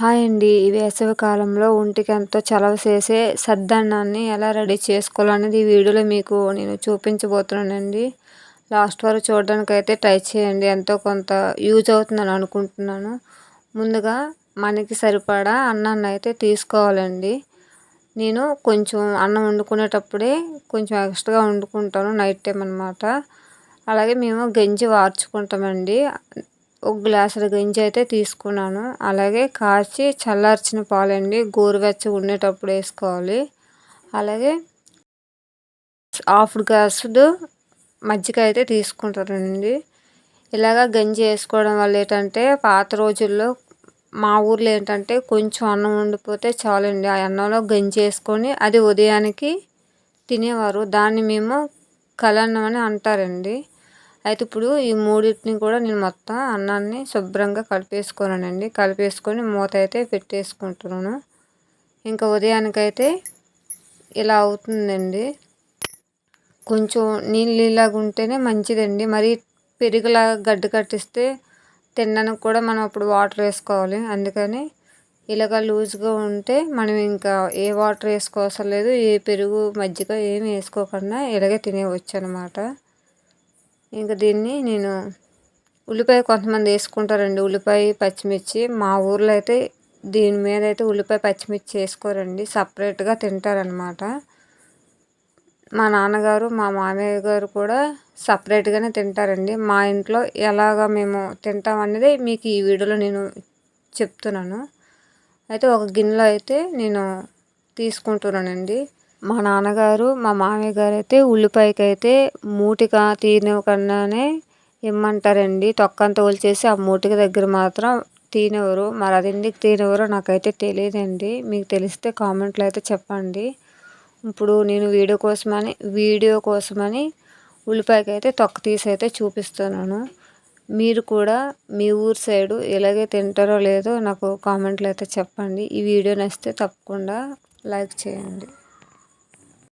Hi అండి. ఈ వేసవికాలంలో ఒంటికి ఎంతో చలవ చేసే సద్దన్నాన్ని ఎలా రెడీ చేసుకోవాలనేది ఈ వీడియోలో మీకు నేను చూపించబోతున్నానండి. లాస్ట్ వరకు చూడడానికి అయితే ట్రై చేయండి. ఎంతో కొంత యూజ్ అవుతుందని అనుకుంటున్నాను. ముందుగా మనకి సరిపడా అన్నాన్ని అయితే తీసుకోవాలండి. నేను కొంచెం అన్నం వండుకునేటప్పుడే కొంచెం ఎక్స్ట్రాగా వండుకుంటాను నైట్ టైం అనమాట అలాగే మేము గంజి వార్చుకుంటామండి. ఒక గ్లాసుల గంజి అయితే తీసుకున్నాను. అలాగే కాచి చల్లార్చిన పాలండి. గోరువెచ్చ ఉండేటప్పుడు వేసుకోవాలి. అలాగే హాఫ్ గ్లాసుడు మజ్జిగ అయితే తీసుకుంటారండి ఇలాగ గంజి వేసుకోవడం వల్ల ఏంటంటే పాత రోజుల్లో మా ఊర్లో ఏంటంటే కొంచెం అన్నం ఉండిపోతే చాలండి. ఆ అన్నంలో గంజి వేసుకొని అది ఉదయానికి తినేవారు. దాన్ని మేము కలన్నం అని అంటారండి. అయితే ఇప్పుడు ఈ మూడింటిని కూడా నేను మొత్తం అన్నాన్ని శుభ్రంగా కలిపేసుకున్నానండి కలిపేసుకొని మూత అయితే పెట్టేసుకుంటున్నాను. ఇంకా ఉదయానికైతే ఇలా అవుతుందండి. కొంచెం నీళ్ళు ఇలాగ ఉంటేనే మంచిదండి. మరి పెరుగులాగా గడ్డ కట్టిస్తే తినడానికి కూడా మనం అప్పుడు వాటర్ వేసుకోవాలి. అందుకని ఇలాగ లూజ్గా ఉంటే మనం ఇంకా ఏ వాటర్ వేసుకోవసరం లేదు ఏ పెరుగు మజ్జిగ ఏమి వేసుకోకుండా ఇలాగే తినేవచ్చు అనమాట ఇంకా దీన్ని నేను ఉల్లిపాయ కొంతమంది వేసుకుంటారండి. ఉల్లిపాయ పచ్చిమిర్చి. మా ఊర్లో అయితే దీని మీద అయితే ఉల్లిపాయ పచ్చిమిర్చి వేసుకోరండి. సపరేట్గా తింటారనమాట మా నాన్నగారు మా మామయ్య గారు కూడా సపరేట్గానే తింటారండి. మా ఇంట్లో ఎలాగ మేము తింటాం అనేది మీకు ఈ వీడియోలో నేను చెప్తున్నాను. అయితే ఒక గిన్నెలో అయితే నేను తీసుకుంటున్నానండి. మా నాన్నగారు మా మామయ్య గారు అయితే ఉల్లిపాయకి అయితే మూటిగా తీనివ్వకుండానే ఇమ్మంటారండి. తొక్కంతా ఒలిచేసి ఆ మూటిక దగ్గర మాత్రం తీనివ్వరు. మరి అది ఎందుకు తీనివ్వరో నాకైతే తెలియదండి. మీకు తెలిస్తే కామెంట్లో అయితే చెప్పండి. ఇప్పుడు నేను వీడియో కోసమని వీడియో కోసమని ఉల్లిపాయకి అయితే తొక్క తీసి అయితే చూపిస్తున్నాను. మీరు కూడా మీ ఊరు సైడు ఇలాగే తింటారో లేదో నాకు కామెంట్లో అయితే చెప్పండి. ఈ వీడియో నచ్చితే తప్పకుండా లైక్ చేయండి.